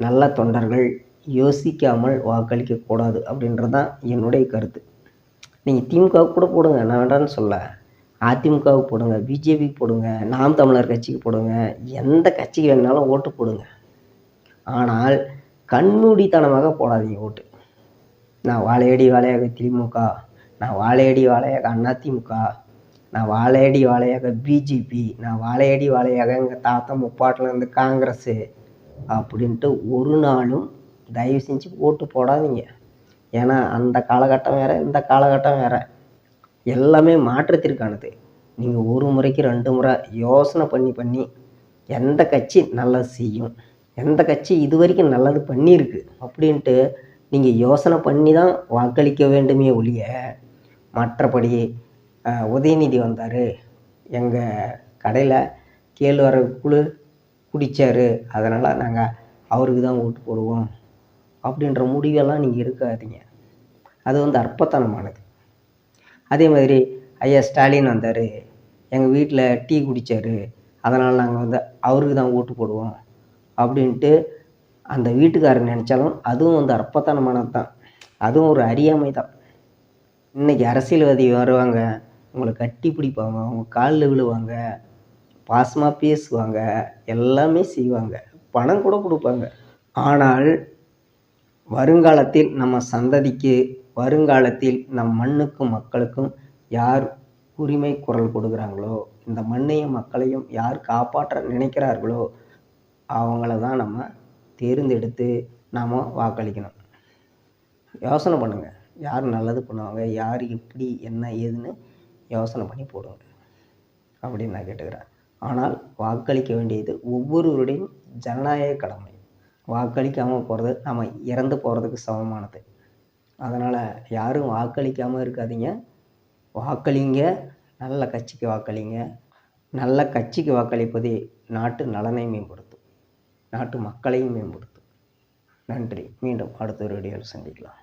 நல்ல தொண்டர்கள் யோசிக்காமல் வாக்களிக்கக்கூடாது அப்படின்றது தான் என்னுடைய கருத்து. நீங்கள் திமுகவுக்கு கூட போடுங்க நான் வேண்டான்னு சொல்ல. அதிமுகவுக்கு போடுங்க பிஜேபிக்கு போடுங்க நாம் தமிழர் கட்சிக்கு போடுங்க எந்த கட்சிக்கு வேணாலும் ஓட்டு போடுங்க. ஆனால் கண்மூடித்தனமாக போடாதீங்க ஓட்டு. நான் வாழையடி வாழையாக திமுக நான் வாழையடி வாழையாக அதிமுக நான் வாழையடி வாழையாக பிஜேபி நான் வாழையடி வாழையாக எங்கள் தாத்தா முப்பாட்டில் இருந்து காங்கிரஸு அப்படின்ட்டு ஒரு நாளும் தயவு செஞ்சு ஓட்டு போடாதீங்க. ஏன்னா அந்த காலகட்டம் வேறு இந்த காலகட்டம் வேறு. எல்லாமே மாற்றத்திற்கானது. நீங்கள் ஒரு முறைக்கு ரெண்டு முறை யோசனை பண்ணி பண்ணி எந்த கட்சி நல்லது செய்யும்? எந்த கட்சி இது வரைக்கும் நல்லது பண்ணியிருக்கு? அப்படின்ட்டு நீங்கள் யோசனை பண்ணி தான் வாக்களிக்க வேண்டுமே ஒழிய மற்றபடி உதயநிதி வந்தார். எங்கள் கடையில் கேழ்வரகு குழு குடித்தார் அதனால் நாங்கள் அவருக்கு தான் ஓட்டு போடுவோம். அப்படின்ற முடிவெல்லாம் நீங்கள் இருக்காதீங்க அது வந்து அற்பத்தனமானது. அதே மாதிரி ஐயா ஸ்டாலின் வந்தார். எங்கள் வீட்டில் டீ குடித்தார் அதனால் நாங்கள் வந்து அவருக்கு தான் ஓட்டு போடுவோம். அப்படின்ட்டு அந்த வீட்டுக்காரர் நினச்சாலும் அதுவும் வந்து அற்பத்தனமானது தான். அதுவும் ஒரு அறியாமை தான். இன்றைக்கி அரசியல்வாதி வருவாங்க. உங்களை கட்டி பிடிப்பாங்க. அவங்க காலில் விழுவாங்க. பாசமாக பேசுவாங்க எல்லாமே செய்வாங்க. பணம் கூட கொடுப்பாங்க. ஆனால் வருங்காலத்தில் நம்ம சந்ததிக்கு வருங்காலத்தில் நம் மண்ணுக்கும் மக்களுக்கும் யார் உரிமை குரல் கொடுக்குறாங்களோ இந்த மண்ணையும் மக்களையும் யார் காப்பாற்ற நினைக்கிறார்களோ அவங்கள தான் நம்ம தேர்ந்தெடுத்து நாம் வாக்களிக்கணும். யோசனை பண்ணுங்கள் யார் நல்லது பண்ணுவாங்க யார் எப்படி என்ன ஏதுன்னு யோசனை பண்ணி போடுங்க. அப்படின்னு நான் கேட்டுக்கிறேன். ஆனால் வாக்களிக்க வேண்டியது ஒவ்வொருவருடைய ஜனநாயக கடமை. வாக்களிக்காமல் போகிறது நம்ம இறந்து போகிறதுக்கு சமமானது. அதனால் யாரும் வாக்களிக்காமல் இருக்காதீங்க. வாக்களிங்க நல்ல கட்சிக்கு வாக்களிங்க. நல்ல கட்சிக்கு வாக்களிப்பதே நாட்டு நலனை மேம்படுத்தும். நாட்டு மக்களையும் மேம்படுத்தும். நன்றி. மீண்டும் அடுத்த ஒரு வீடியோவில் சந்திக்கலாம்.